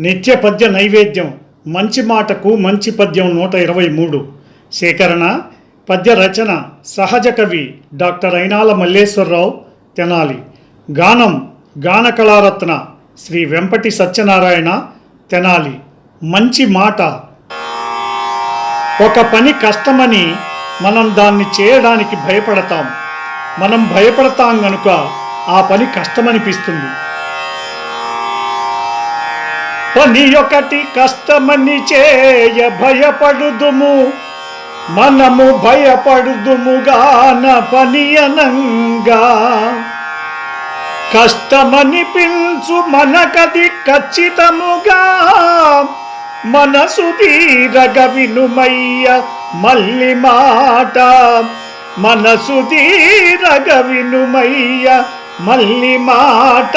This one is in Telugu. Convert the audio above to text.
నిత్య పద్య నైవేద్యం మంచి మాటకు మంచి పద్యం నూట ఇరవై మూడు. సేకరణ పద్య రచన సహజ కవి డాక్టర్ అయినాల మల్లేశ్వరరావు తెనాలి. గానం గాన కళారత్న శ్రీ వెంపటి సత్యనారాయణ తెనాలి. మంచి మాట. ఒక పని కష్టమని మనం దాన్ని చేయడానికి భయపడతాం. మనం భయపడతాం గనుక ఆ పని కష్టమనిపిస్తుంది. పని ఒకటి కష్టమని చేయ భయపడుదుము. మనము భయపడుదుముగాన పని అనంగా. కష్టమనిపించు మనకది ఖచ్చితముగా. మనసు తీరగ వినుమయ్య మల్లి మాట. మనసు తీరగ వినుమయ్య మల్లి మాట.